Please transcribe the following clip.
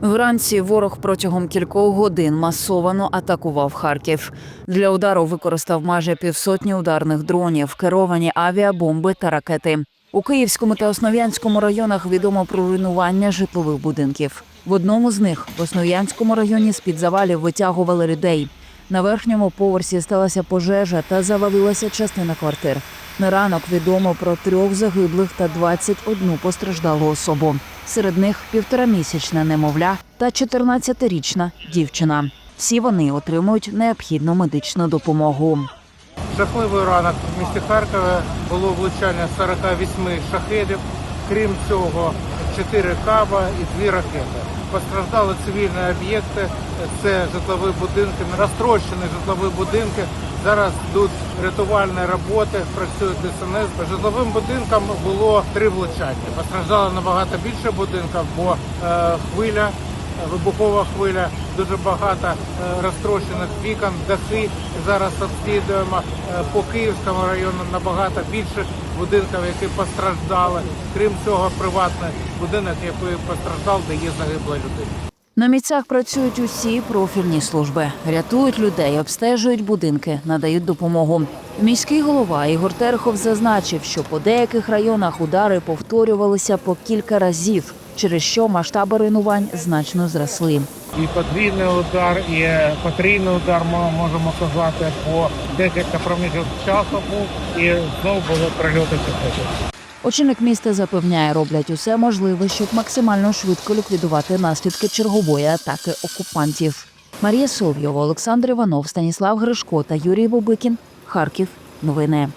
Вранці ворог протягом кількох годин масовано атакував Харків. Для удару використав майже півсотні ударних дронів, керовані авіабомби та ракети. У Київському та Основ'янському районах відомо про руйнування житлових будинків. В одному з них в Основ'янському районі з під завалів витягували людей. На верхньому поверсі сталася пожежа та завалилася частина квартир. На ранок відомо про трьох загиблих та 21 постраждалу особу. Серед них півторамісячна немовля та 14-річна дівчина. Всі вони отримують необхідну медичну допомогу. Жахливий ранок в місті Харкові було влучання 48 шахедів. Крім цього, 4 каба і 2 ракети. Постраждали цивільні об'єкти, це житлові будинки, розтрощені житлові будинки. Зараз йдуть рятувальні роботи, працюють ДСНС. По житловим будинкам було три влучання. Постраждало набагато більше будинків, бо е, хвиля вибухова хвиля, дуже багато е, розтрощених вікон, дахи. Зараз обслідуємо е, по Київському району набагато більше будинків, які постраждали. Крім цього, приватний будинок, який постраждав, де є загибла людина. На місцях працюють усі профільні служби, рятують людей, обстежують будинки, надають допомогу. Міський голова Ігор Терехов зазначив, що по деяких районах удари повторювалися по кілька разів, через що масштаби руйнувань значно зросли. І подвійний удар, і потрійний удар ми можемо сказати по декілька проміжок часу був і знову були прильоти піхоти. Очільник міста запевняє, роблять усе можливе, щоб максимально швидко ліквідувати наслідки чергової атаки окупантів. Марія Сов'єва, Олександр Іванов, Станіслав Гришко та Юрій Бобикін. Харків. Новини.